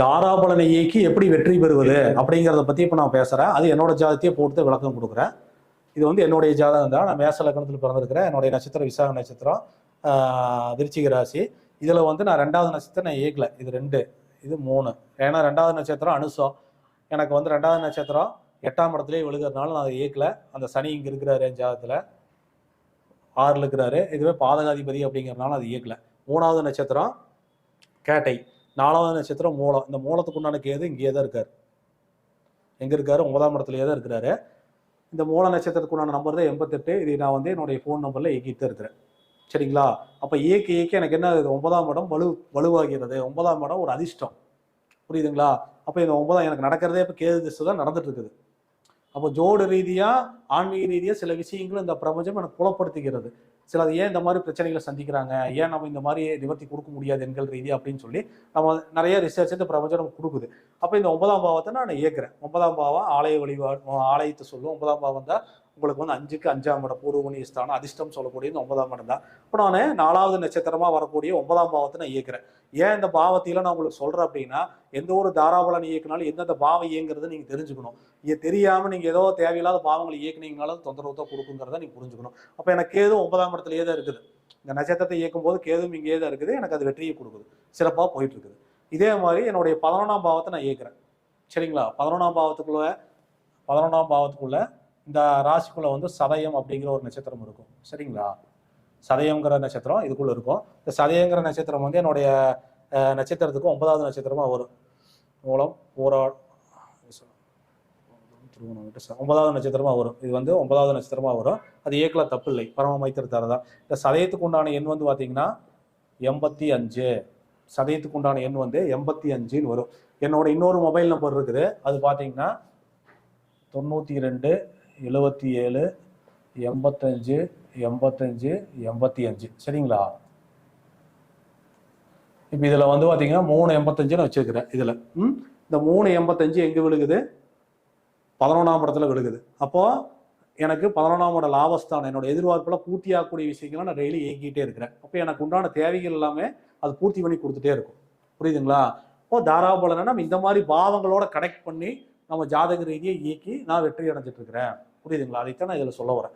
தாராபலனை இயக்கி எப்படி வெற்றி பெறுவது அப்படிங்கிறத பற்றி இப்போ நான் பேசுகிறேன் அது என்னோட ஜாதத்தையே போட்டு விளக்கம் கொடுக்குறேன். இது வந்து என்னுடைய ஜாதகம் தான். நான் மேச லக்னத்தில் பிறந்திருக்கிறேன். என்னுடைய நட்சத்திரம் விசாக நட்சத்திரம் திருச்சிக ராசி. இதில் வந்து நான் ரெண்டாவது நட்சத்திரம் நான் இயக்கல. இது ரெண்டு இது மூணு. ஏன்னா ரெண்டாவது நட்சத்திரம் அனுசம். எனக்கு வந்து ரெண்டாவது நட்சத்திரம் எட்டாம் இடத்துலேயே விழுகிறதுனால நான் அதை இயக்கல. அந்த சனி இங்கே இருக்கிறாரு என் ஜாதகத்தில். ஆறில் இருக்கிறாரு. இதுவே பாதகாதிபதி அப்படிங்கிறதுனால அது இயக்கல. மூணாவது நட்சத்திரம் கேட்டை நாலாவது நட்சத்திரம் மூலம் இந்த மூலத்துக்கு உண்டான கேது இங்கேயே தான் இருக்கார். எங்கே இருக்காரு? ஒன்பதாம் இடத்துலையே தான் இருக்கிறாரு. இந்த மூல நட்சத்திரத்துக்கு உண்டான நம்பர் தான் எண்பத்தெட்டு. இது நான் வந்து என்னுடைய ஃபோன் நம்பரில் இயக்கிட்டு இருக்கிறேன். சரிங்களா? அப்போ இயக்க இயக்க எனக்கு என்ன ஆகுது? ஒன்பதாம் இடம் வலு வலுவாகிறது. ஒன்பதாம் இடம் ஒரு அதிர்ஷ்டம். புரியுதுங்களா? அப்போ இந்த ஒன்பதாம் எனக்கு நடக்கிறதே இப்போ கேது திசை தான் நடந்துட்டு இருக்குது. அப்போ ஜோடு ரீதியாக ஆன்மீக ரீதியாக சில விஷயங்களும் இந்த பிரபஞ்சம் எனக்கு புலப்படுத்துகிறது. சில அது ஏன் இந்த மாதிரி பிரச்சனைகளை சந்திக்கிறாங்க? ஏன் நம்ம இந்த மாதிரி நிவர்த்தி கொடுக்க முடியாது எண்கள் ரீதியாக அப்படின்னு சொல்லி நம்ம நிறைய ரிசர்ச் இந்த பிரபஞ்சம் நமக்கு கொடுக்குது. அப்போ இந்த ஒன்பதாம் பாவத்தை நான் இயக்குறேன். ஒன்பதாம் பாவம் ஆலய வழிபாடு ஆலயத்தை சொல்லும். ஒன்பதாம் பாவம் தான் உங்களுக்கு வந்து அஞ்சுக்கு அஞ்சாம் இடம் பூர்வணி ஸ்தானம் அதிர்ஷ்டம் சொல்லக்கூடிய ஒன்பதாம் இடம் தான். இப்போ நான் நாலாவது நட்சத்திரமாக வரக்கூடிய ஒன்பதாம் பாவத்தை நான் இயக்கிறேன். ஏன் இந்த பாவத்தையில நான் உங்களுக்கு சொல்கிறேன் அப்படின்னா எந்த ஒரு தாராபலன் இயக்குனாலும் எந்தெந்த பாவம் இயங்குறது நீங்கள் தெரிஞ்சுக்கணும். இது தெரியாமல் நீங்கள் ஏதோ தேவையில்லாத பாவங்களை இயக்குனீங்கனாலும் தொந்தரவு தான் கொடுக்குங்கிறத நீங்கள் புரிஞ்சுக்கணும். அப்போ எனக்கு ஏதோ ஒன்பதாம் இடத்துலையே தான் இருக்குது. இந்த நட்சத்திரத்தை இயக்கும் போது கேதும் இங்கே தான் இருக்குது. எனக்கு அது வெற்றியை கொடுக்குது. சிறப்பாக போயிட்டு இருக்குது. இதே மாதிரி என்னுடைய பதினொன்றாம் பாவத்தை நான் இயக்கிறேன். சரிங்களா? பதினொன்றாம் பாவத்துக்குள்ள பதினொன்றாம் பாவத்துக்குள்ள இந்த ராசிக்குள்ள வந்து சதயம் அப்படிங்கிற ஒரு நட்சத்திரம் இருக்கும். சரிங்களா? சதயங்கிற நட்சத்திரம் இதுக்குள்ள இருக்கும். இந்த சதயங்கிற நட்சத்திரம் வந்து என்னுடைய நட்சத்திரத்துக்கு ஒன்பதாவது நட்சத்திரமா வரும். மூலம் போரா ஒன்பதாவது நட்சத்திரமா வரும். இது வந்து ஒன்பதாவது நட்சத்திரமா வரும். அது ஏக்கல தப்பு இல்லை பரம மைத்திர தரதான் இந்த சதயத்துக்கு உண்டான எண் வந்து பாத்தீங்கன்னா எண்பத்தி அஞ்சு. சதயத்துக்கு உண்டான எண் வந்து எண்பத்தி அஞ்சுன்னு வரும். என்னோட இன்னொரு மொபைல் நம்பர் இருக்குது. அது பார்த்தீங்கன்னா தொண்ணூற்றி ரெண்டு எழுபத்தி ஏழு எண்பத்தஞ்சு எண்பத்தஞ்சு எண்பத்தி அஞ்சு. சரிங்களா? இப்போ இதில் வந்து பார்த்தீங்கன்னா மூணு எண்பத்தஞ்சுன்னு வச்சிருக்கிறேன் இதில். ம்? இந்த மூணு எண்பத்தஞ்சு எங்கே விழுகுது? பதினொன்றாம் இடத்துல விழுகுது. அப்போது எனக்கு பதினொன்றாம் இட லாபஸ்தானம் என்னோட எதிர்பார்ப்பில் பூர்த்தியாகக்கூடிய விஷயங்களை நான் டெய்லி இயங்கிட்டே இருக்கிறேன். அப்போ எனக்கு உண்டான தேவைகள் எல்லாமே அது பூர்த்தி பண்ணி கொடுத்துட்டே இருக்கும். புரியுதுங்களா? இப்போ தாராபலனை நம்ம இந்த மாதிரி பாவங்களோட கனெக்ட் பண்ணி நம்ம ஜாதக ரீதியை இயக்கி நான் வெற்றி அடைஞ்சிட்டு இருக்கிறேன். புரியுதுங்களா? அதைத்தான் நான் இதில் சொல்ல வரேன்.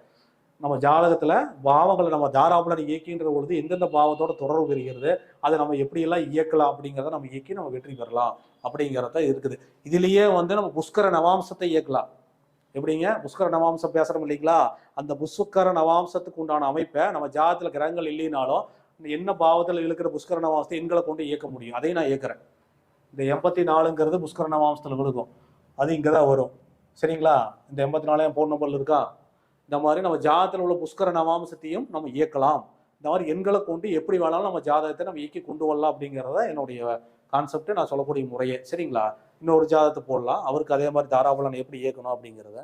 நம்ம ஜாதகத்தில் பாவங்களை நம்ம தாராபுலன் இயக்கின்ற பொழுது எந்தெந்த பாவத்தோட தொடர்பு பெறுகிறது அதை நம்ம எப்படியெல்லாம் இயக்கலாம் அப்படிங்கிறத நம்ம இயக்கி நம்ம வெற்றி பெறலாம் அப்படிங்கிறத இருக்குது. இதுலேயே வந்து நம்ம புஷ்கர நவாம்சத்தை இயக்கலாம். எப்படிங்க? புஷ்கர நவாம்சம் பேசுகிறோம் இல்லைங்களா? அந்த புஷ்கர நவாம்சத்துக்கு உண்டான அமைப்பை நம்ம ஜாதகத்தில் கிரகங்கள் இல்லைனாலும் என்ன பாவத்தில் இழுக்கிற புஷ்கர நவாம்சத்தை எண்களை கொண்டு இயக்க முடியும். அதையும் நான் இயக்குறேன். இந்த எண்பத்தி நாலுங்கிறது புஷ்கர நவாம்சத்தில் விழுகும். அது இங்கே தான் வரும். சரிங்களா? இந்த எண்பத்தி நாலு என் ஃபோன் நம்பர்ல இருக்கா? இந்த மாதிரி நம்ம ஜாதகத்தில் உள்ள புஷ்கர நவாம்சத்தையும் நம்ம இயக்கலாம். இந்த மாதிரி எண்களை கொண்டு எப்படி வேணாலும் நம்ம ஜாதகத்தை நம்ம இயக்கி கொண்டு வரலாம் அப்படிங்கிறத என்னுடைய கான்செப்ட் நான் சொல்லக்கூடிய முறையே. சரிங்களா? இன்னொரு ஜாதகத்தை போடலாம். அவருக்கு அதே மாதிரி தாராபலன் எப்படி இயக்கணும் அப்படிங்கிறத.